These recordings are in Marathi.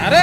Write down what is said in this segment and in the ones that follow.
अरे!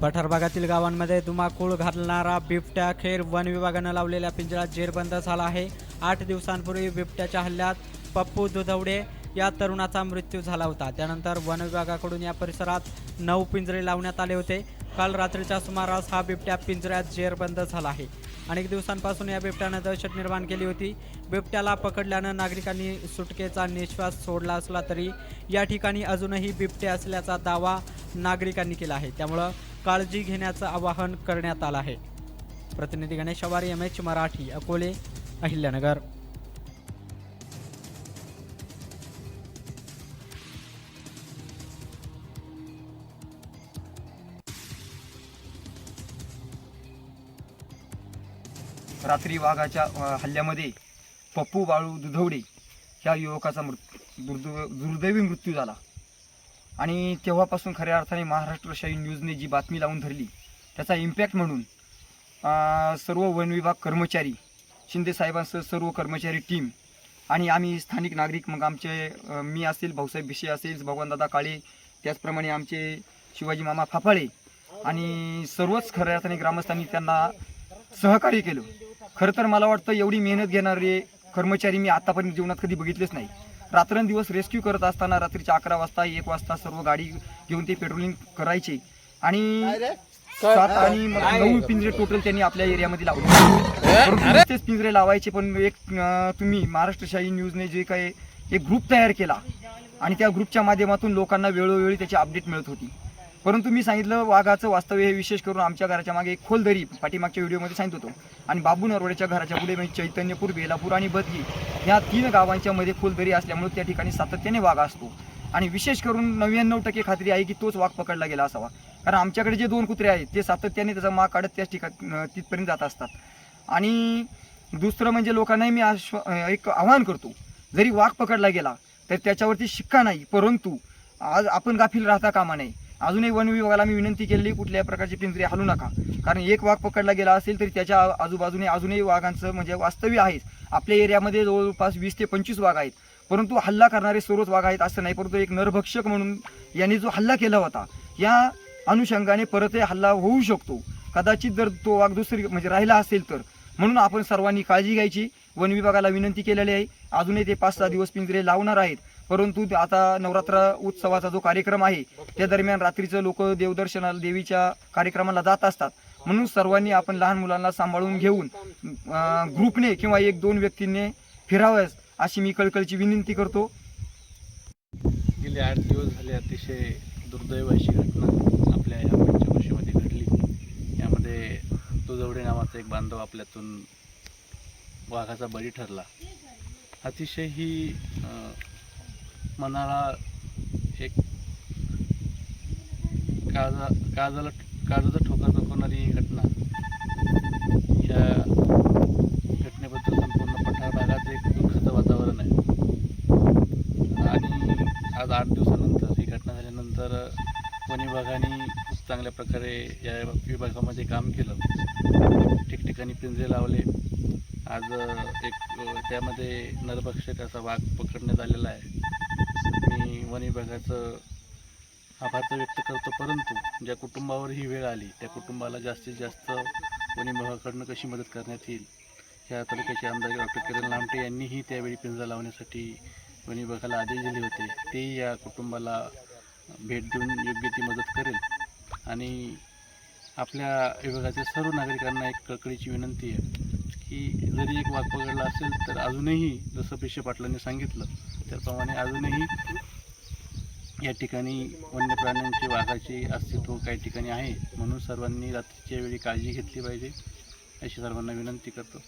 पठार भागातील गावांमध्ये धुमाकूळ घालणारा बिबट्या खेर वन विभागानं लावलेल्या पिंजऱ्यात जेरबंद झाला आहे. आठ दिवसांपूर्वी बिबट्याच्या हल्ल्यात पप्पू दुधवडे या तरुणाचा मृत्यू झाला होता. त्यानंतर वन विभागाकडून या परिसरात नऊ पिंजरे लावण्यात आले होते. काल रात्रीच्या सुमारास हा बिबट्या पिंजऱ्यात जेरबंद झाला आहे. अनेक दिवसांपासून या बिबट्यानं दहशत निर्माण केली होती. बिबट्याला पकडल्यानं नागरिकांनी सुटकेचा निश्वास सोडला असला तरी या ठिकाणी अजूनही बिबटे असल्याचा दावा नागरिकांनी केला आहे. त्यामुळं काळजी घेण्याचं आवाहन करण्यात आलं आहे. प्रतिनिधी गणेश आवारी एम एच मराठी अकोले अहिल्यानगर. रात्री वाघाच्या हल्ल्यामध्ये पप्पू बाळू दुधवडे ह्या युवकाचा मृत्यू दुर्दैव दुर्दैवी मृत्यू झाला. आणि तेव्हापासून खऱ्या अर्थाने महाराष्ट्र शाही न्यूजने जी बातमी लावून धरली त्याचा इम्पॅक्ट म्हणून सर्व वन विभाग कर्मचारी शिंदे साहेबांसह सर्व कर्मचारी टीम आणि आम्ही स्थानिक नागरिक मग आमचे मी असेल भाऊसाहेब भिशे असेल भगवानदादा काळे त्याचप्रमाणे आमचे शिवाजी मामा फाफाळे आणि सर्वच खऱ्या अर्थाने ग्रामस्थांनी त्यांना सहकार्य केलं. खरं तर मला वाटतं एवढी मेहनत घेणारे कर्मचारी मी आतापर्यंत जीवनात कधी बघितलेच नाही. रात्रंदिवस रेस्क्यू करत असताना रात्रीच्या अकरा वाजता एक वाजता सर्व गाडी घेऊन ते पेट्रोलिंग करायचे. आणि सात आणि नऊ पिंजरे टोटल त्यांनी आपल्या एरियामध्ये लावले. नुसतेच पिंजरे लावायचे पण एक तुम्ही महाराष्ट्रशाही न्यूजने जे काही एक ग्रुप तयार केला. आणि त्या ग्रुपच्या माध्यमातून लोकांना वेळोवेळी त्याची अपडेट मिळत होती. परंतु मी सांगितलं वाघाचं वास्तव्य हे विशेष करून आमच्या घराच्या मागे एक खोल दरी पाठीमागच्या व्हिडिओमध्ये सांगित होतो. आणि बाबू नरवडेच्या घराच्या पुढे म्हणजे चैतन्यपूर बेलापूर आणि बदगी ह्या तीन गावांच्या मध्ये खोल दरी असल्यामुळे त्या ठिकाणी सातत्याने वाघ असतो. आणि विशेष करून नव्याण्णव टक्के खात्री आहे की तोच वाघ पकडला गेला असावा. कारण आमच्याकडे जे दोन कुत्रे आहेत ते सातत्याने त्याचा माग काढत त्याच ठिकाणी तिथपर्यंत जात असतात. आणि दुसरं म्हणजे लोकांनाही मी आश्व एक आवाहन करतो. जरी वाघ पकडला गेला तर त्याच्यावरती शिक्का नाही. परंतु आज आपण गाफील राहता कामा नये. अजूनही वन विभागाला मी विनंती केलेली कुठल्याही प्रकारची पिंजरे हलू नका. कारण एक वाघ पकडला गेला असेल तरी त्याच्या आजूबाजूने अजूनही वाघांचं म्हणजे वास्तव्य आहेच. आपल्या एरियामध्ये जवळपास वीस ते पंचवीस वाघ आहेत. परंतु हल्ला करणारे सर्वच वाघ आहेत असं नाही परंतु एक नरभक्षक म्हणून यांनी जो हल्ला केला होता या अनुषंगाने परतही हल्ला होऊ शकतो. कदाचित जर तो वाघ दुसरी म्हणजे राहिला असेल तर. म्हणून आपण सर्वांनी काळजी घ्यायची. वन विभागाला विनंती केलेली आहे. अजूनही ते पाच सहा दिवस पिंजरे लावणार आहेत. परंतु आता नवरात्र उत्सवाचा जो कार्यक्रम आहे त्या दरम्यान रात्रीचं लोक देवदर्शनाला देवीच्या कार्यक्रमाला जात असतात. म्हणून सर्वांनी आपण लहान मुलांना सांभाळून घेऊन ग्रुपने किंवा एक दोन व्यक्तींनी फिरावंस अशी मी कळकळची विनंती करतो. गेले आठ दिवस झाले अतिशय दुर्दैव अशी घटना आपल्या या पंचवर्षीमध्ये घडली. यामध्ये तुजवडे नावाचा एक बांधव आपल्यातून वाघाचा बळी ठरला. अतिशय ही मनाला एक काळजा काळजाला काळजाचा ठोका दुखवणारी ही घटना. या घटनेबद्दल संपूर्ण पठार भागात एक दुःखाचं वातावरण आहे. आणि आज आठ दिवसानंतर ही घटना झाल्यानंतर वन विभागाने खूप चांगल्या प्रकारे या विभागामध्ये काम केलं. ठिकठिकाणी पिंजरे लावले. आज एक त्यामध्ये नरभक्षक असा वाघ पकडण्यात आलेला आहे. मी वन विभागाचं आभार तर व्यक्त करतो परंतु ज्या कुटुंबावर ही वेळ आली त्या कुटुंबाला जास्तीत जास्त वन विभागाकडनं कशी मदत करण्यात येईल ह्या तालुक्याचे आमदार डॉक्टर किरण लामटे यांनीही त्यावेळी पिंजरा लावण्यासाठी वन विभागाला आदेश दिले होते. तेही या कुटुंबाला भेट देऊन योग्य ती मदत करेल. आणि आपल्या विभागाच्या सर्व नागरिकांना एक कळकळीची विनंती आहे. की जरी एक वाघ पकडला असेल तर अजूनही जसं पिशे पाटलांनी सांगितलं त्याप्रमाणे अजूनही या ठिकाणी वन्य प्राण्यांचे वाघाचे अस्तित्व काही ठिकाणी आहे. म्हणून सर्वांनी रात्रीच्या वेळी काळजी घेतली पाहिजे. अशी सर्वांना विनंती करतो.